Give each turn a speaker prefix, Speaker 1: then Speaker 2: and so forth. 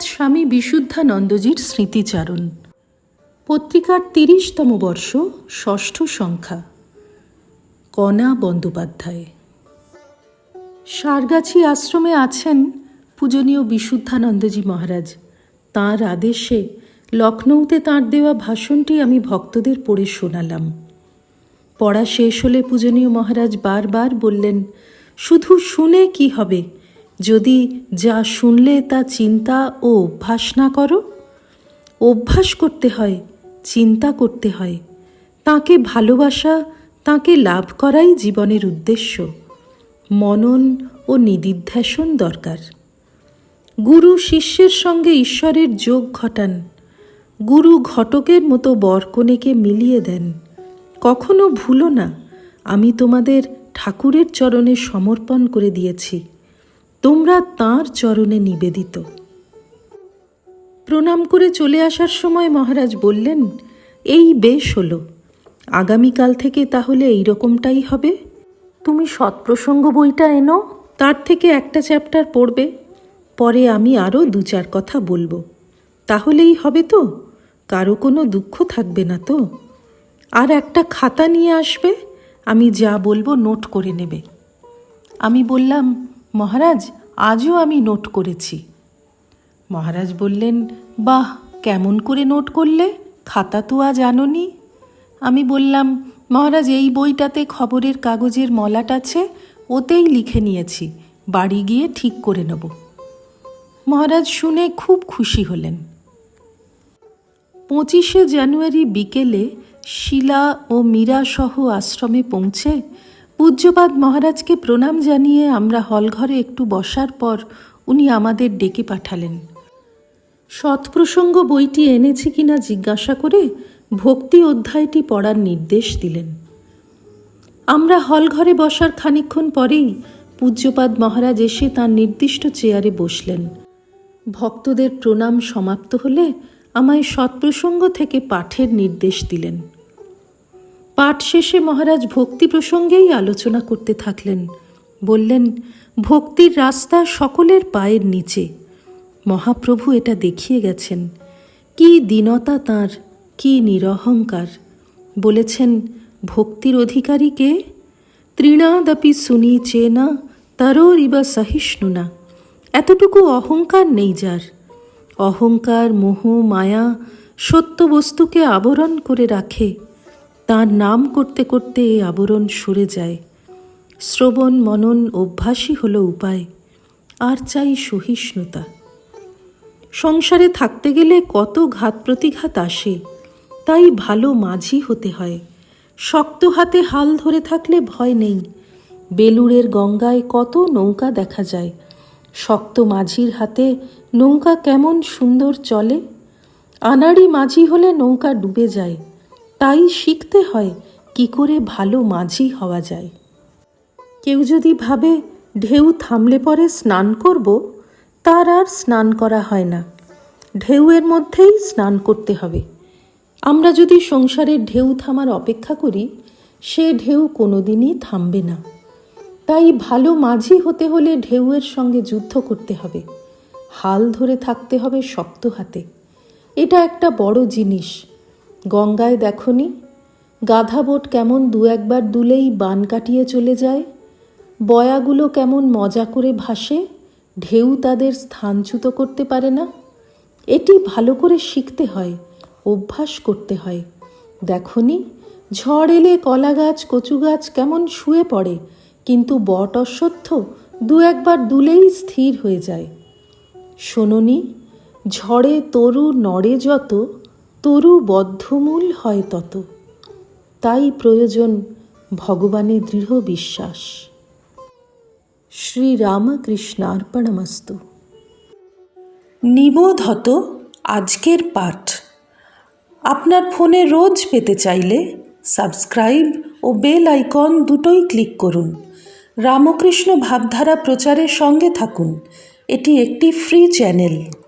Speaker 1: স্বামী বিশুদ্ধানন্দজির স্মৃতিচারণ। পত্রিকার তিরিশতম বর্ষ, ষষ্ঠ সংখ্যা। কণা বন্দ্যোপাধ্যায়। সারগাছি আশ্রমে আছেন পূজনীয় বিশুদ্ধানন্দজি মহারাজ। তাঁর আদেশে লখনৌতে তাঁর দেওয়া ভাষণটি আমি ভক্তদের পড়ে শোনালাম। পড়া শেষ হলে পূজনীয় মহারাজ বারবার বললেন, শুধু শুনে কি হবে? যদি যা শুনলে তা চিন্তা ও অভ্যাস না করো? অভ্যাস করতে হয়, চিন্তা করতে হয়। তাকে ভালোবাসা, তাকে লাভ করাই জীবনের উদ্দেশ্য। মনন ও নিদিধ্যাসন দরকার। গুরু শিষ্যের সঙ্গে ঈশ্বরের যোগ ঘটান। গুরু ঘটকের মতো বরকনেকে মিলিয়ে দেন। কখনো ভুলো না, আমি তোমাদের ঠাকুরের চরণে সমর্পণ করে দিয়েছি। তোমরা তাঁর চরণে নিবেদিত। প্রণাম করে চলে আসার সময় মহারাজ বললেন, এই বেশ হলো। আগামীকাল থেকে তাহলে এই রকমটাই হবে। তুমি সৎপ্রসঙ্গ বইটা এনো, তার থেকে একটা চ্যাপ্টার পড়বে। পরে আমি আরও দু চার কথা বলব। তাহলেই হবে তো। কারও কোনো দুঃখ থাকবে না তো। আর একটা খাতা নিয়ে আসবে, আমি যা বলব নোট করে নেবে। আমি বললাম মহারাজ, আজও আমি নোট করেছি। মহারাজ বললেন, বাহ, কেমন করে নোট করলে? খাতা তো আজ আনোনি। আমি বললাম, মহারাজ, এই বইটাতে খবরের কাগজের মলাট আছে, ওতেই লিখে নিয়েছি। বাড়ি গিয়ে ঠিক করে নেব। মহারাজ শুনে খুব খুশি হলেন। পঁচিশে জানুয়ারি বিকেলে শিলা ও মীরা সহ আশ্রমে পৌঁছে পূজ্যপাদ মহারাজকে প্রণাম জানিয়ে আমরা হলঘরে একটু বসার পর উনি আমাদের ডেকে পাঠালেন। সৎপ্রসঙ্গ বইটি এনেছি কিনা জিজ্ঞাসা করে ভক্তি অধ্যায়টি পড়ার নির্দেশ দিলেন। আমরা হলঘরে বসার খানিক্ষণ পরেই পূজ্যপাদ মহারাজ এসে তার নির্দিষ্ট চেয়ারে বসলেন। ভক্তদের প্রণাম সমাপ্ত হলে আমায় সৎপ্রসঙ্গ থেকে পাঠের নির্দেশ দিলেন। পাঠ শেষে মহারাজ ভক্তি প্রসঙ্গেই আলোচনা করতে থাকলেন। বললেন, ভক্তির রাস্তা সকলের পায়ের নিচে। মহাপ্রভু এটা দেখিয়ে গেছেন। কি দীনতা তাঁর, কি নিরহংকার। বলেছেন, ভক্তির অধিকারীকে তৃণাদপি শুনি চেনা তারোর ইবা সহিষ্ণুনা এতটুকু অহংকার নেই যার। অহংকার, মোহ, মায়া সত্য বস্তুকে আবরণ করে রাখে। তার নাম করতে করতে এই আবরণ সরে যায়। শ্রবণ, মনন, অভ্যাসই হলো উপায়, আর চাই সহিষ্ণুতা। সংসারে থাকতে গেলে কত ঘাত প্রতিঘাত আসে, তাই ভালো মাঝি হতে হয়। শক্ত হাতে হাল ধরে থাকলে ভয় নেই। বেলুড়ের গঙ্গায় কত নৌকা দেখা যায়। শক্ত মাঝির হাতে নৌকা কেমন সুন্দর চলে। আনাড়ি মাঝি হলে নৌকা ডুবে যায়। তাই শিখতে হয় কি করে ভালো মাঝি হওয়া যায়। কেউ যদি ভাবে ঢেউ থামলে পরে স্নান করব, তার আর স্নান করা হয় না। ঢেউয়ের মধ্যেই স্নান করতে হবে। আমরা যদি সংসারের ঢেউ থামার অপেক্ষা করি, সে ঢেউ কোনোদিনই থামবে না। তাই ভালো মাঝি হতে হলে ঢেউয়ের সঙ্গে যুদ্ধ করতে হবে। হাল ধরে থাকতে হবে শক্ত হাতে। এটা একটা বড় জিনিস। গঙ্গায় দেখনি? গাধা বোট কেমন দু একবার দুলেই বান কাটিয়ে চলে যায়? বয়াগুলো কেমন মজা করে ভাসে? ঢেউ তাদের স্থানচ্যুত করতে পারে না? এটি ভালো করে শিখতে হয়, অভ্যাস করতে হয়। দেখনি? ঝড় এলে কলা গাছ কচু গাছ কেমন শুয়ে পড়ে, কিন্তু বট অশ্বত্থ দু একবার দুলেই স্থির হয়ে যায়। শোননি? ঝড়ে তরু নড়ে যত তরু বদ্ধমূল হয় তত। তাই প্রয়োজন ভগবানের দৃঢ় বিশ্বাস। শ্রীরামকৃষ্ণার্পণমস্তু। নিবোধত আজকের পাঠ। আপনার ফোনে রোজ পেতে চাইলে সাবস্ক্রাইব ও বেল আইকন দুটোই ক্লিক করুন। রামকৃষ্ণ ভাবধারা প্রচারের সঙ্গে থাকুন। এটি একটি ফ্রি চ্যানেল।